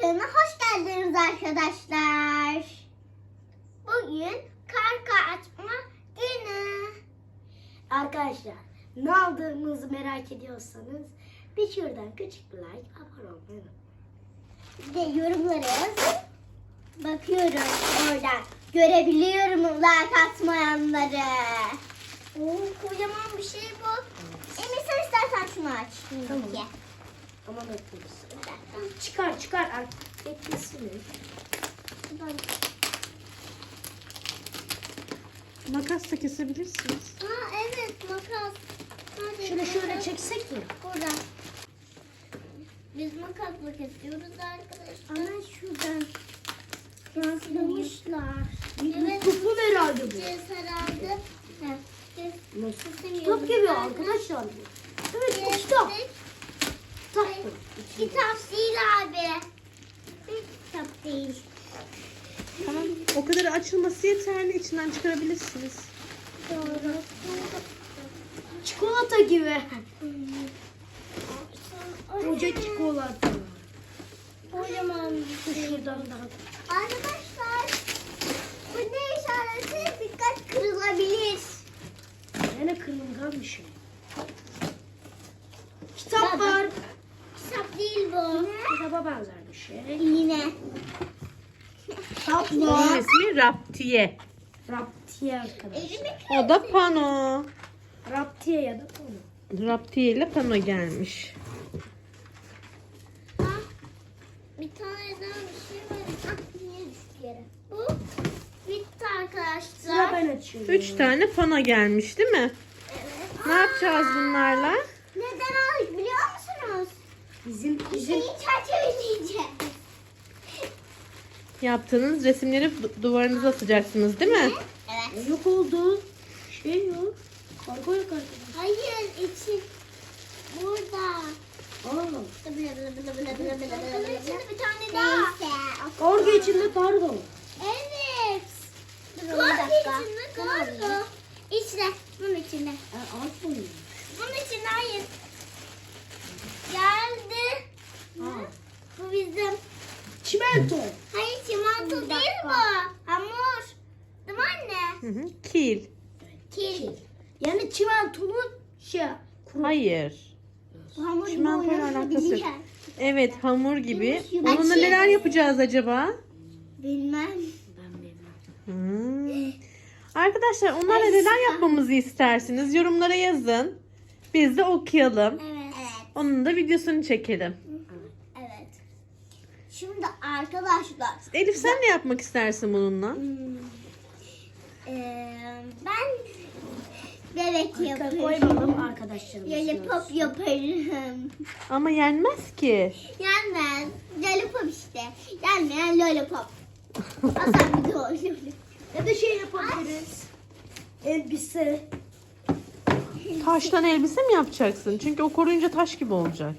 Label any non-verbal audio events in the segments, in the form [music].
kanalına hoş geldiniz arkadaşlar. Bugün karka açma günü. Arkadaşlar ne aldığımızı merak ediyorsanız bir şuradan küçük bir like abone olmayı. Bir de yorumlara yazın. Bakıyorum oradan. Görebiliyorum like atmayanları. Oo, kocaman bir şey bu. Emir sen istersen şunu aç. Tamam. Ye. Ama bekliyoruz. Çıkar çıkar artık beklesin. Makasla kesebilirsiniz. Aa evet makas. Nerede? Şöyle şöyle çeksek mi? Burada. Biz makasla kesiyoruz arkadaşlar. Ama şuradan. Yansımışlar. Evet. Mikrofon herhalde bu. Ses herhalde. Heh, kes- Nasıl? kesemiyoruz. Kitap gibi arkadaşlar bu. Evet bu kitap. Kestik. Kitap Hayır, bu. Kitap değil abi. Kitap değil. Tamam. O kadar açılması yeterli. İçinden çıkarabilirsiniz. Doğru. Çikolata gibi. Koca çikolata. Kocaman bir şey. Şuradan daha. Arkadaşlar bu ne işareti? Dikkat kırılabilir. Yine kırılgan bir şey. Kitap Baba. var. Kitap değil Kitaba benzer bir şey. Yine. Kitap Bunun ismi Raptiye. Raptiye arkadaşlar. O da pano. Raptiye ya da konu. Raptiye ile pano gelmiş. Ah, Bir tane daha bir şey var. Ah, niye yere? Bu bitti arkadaşlar. Sıra ben açıyorum. Üç tane pano gelmiş değil mi? Evet. Ne yapacağız bunlarla? Neden? Bizim bizim şeyi çerçeveleyeceğiz. Yaptığınız resimleri du- duvarınıza asacaksınız değil mi? Evet. yok oldu. Şey yok. Kargo yok arkadaşlar. Hayır içi burada. Aa. Bakın içinde bir tane daha. Kargo içinde kargo. Evet. Kargo içinde kargo. İçine. Bunun içinde. Ha, alt mı? Bunun içinde hayır. Geldi. Ha. Bu bizim. Çimento. Hayır çimento değil bu. Hamur. Değil mi anne? Hı hı. Kil. Kil. Yani çimentonun şey. kuru- Hayır. Hamur gibi Çimentoyla alakası yok. Evet hamur gibi. Onunla neler yapacağız acaba? Bilmem. Ben bilmem. Hmm. Arkadaşlar onlarla neler yapmamızı istersiniz? Yorumlara yazın. Biz de okuyalım. Evet. Evet. Onun da videosunu çekelim. Şimdi arkadaşlar Elif sen ne yapmak istersin bununla? hmm, eee, ben bebek Arka yaparım. koymadım arkadaşlarımız. Lollipop yaparım. Ama yenmez ki. Yenmez. Lollipop işte. Yenmeyen lollipop. Hasan bir de. Ya da şey yapabiliriz. Elbise. Taştan elbise mi yapacaksın? Çünkü o koruyunca taş gibi olacak.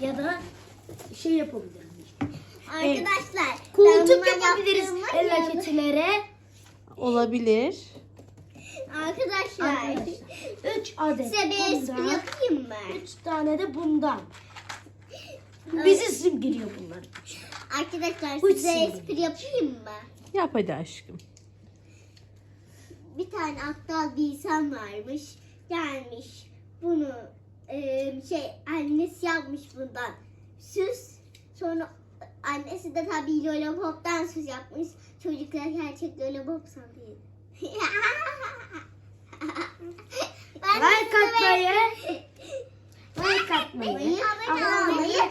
Ya da şey yapabiliriz. Arkadaşlar. ben Koltuk yapabiliriz yaptığımı el hareketlere. Olabilir. Arkadaşlar. 3 adet Size bir espri bundan. yapayım mı? 3 tane de bundan. Bizi simgeliyor bunlar. Arkadaşlar Bu size içsin. espri yapayım mı? Yap hadi aşkım. bir tane aptal bir insan varmış. Gelmiş. Bunu e, şey annesi yapmış bundan. Süs. Sonra annesi de tabii lollipop'tan süs yapmış. Çocuklar gerçek lollipop sanıyor. [laughs] Like atmayı. Like atmayı. Abone olmayı